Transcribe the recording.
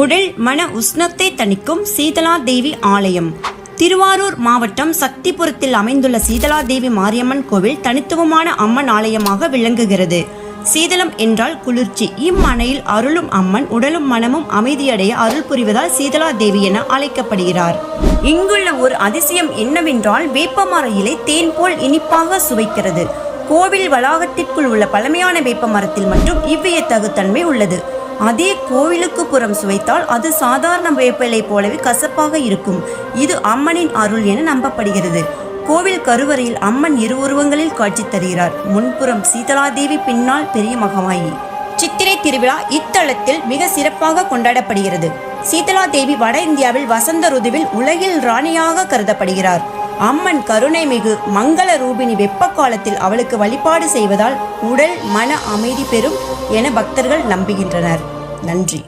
உடல் மன உஷ்ணத்தை தணிக்கும் சீதலா தேவி ஆலயம். திருவாரூர் மாவட்டம் சக்திபுரத்தில் அமைந்துள்ள சீதலா தேவி மாரியம்மன் கோவில் தனித்துவமான அம்மன் ஆலயமாக விளங்குகிறது. சீதளம் என்றால் குளிர்ச்சி. இம்மனையில் அருளும் அம்மன் உடலும் மனமும் அமைதியடைய அருள் புரிவதால் சீதலா தேவி என அழைக்கப்படுகிறார். இங்குள்ள ஒரு அதிசயம் என்னவென்றால் வேப்பமர இலை தேன் போல் இனிப்பாக சுவைக்கிறது. கோவில் வளாகத்திற்குள் உள்ள பழமையான வேப்ப மரத்தில் மட்டும் இவ்வியத்தகு தன்மை உள்ளது. அதே கோவிலுக்கு புறம் சுவைத்தால் அது சாதாரண வேப்பிலை போலவே கசப்பாக இருக்கும். இது அம்மனின் அருள் என நம்பப்படுகிறது. கோவில் கருவறையில் அம்மன் இரு உருவங்களில் காட்சி தருகிறார். முன்புறம் சீதலாதேவி பின்னால் பெரிய மகமாயி சித்திரை திருவிழா இத்தலத்தில் மிக சிறப்பாக கொண்டாடப்படுகிறது. சீதலாதேவி வட இந்தியாவில் வசந்த ருதுவில் உலகில் ராணியாக கருதப்படுகிறார். அம்மன் கருணை மிகு மங்கள ரூபிணி வெப்ப காலத்தில் அவளுக்கு வழிபாடு செய்வதால் உடல் மன அமைதி பெறும் என பக்தர்கள் நம்புகின்றனர். நன்றி.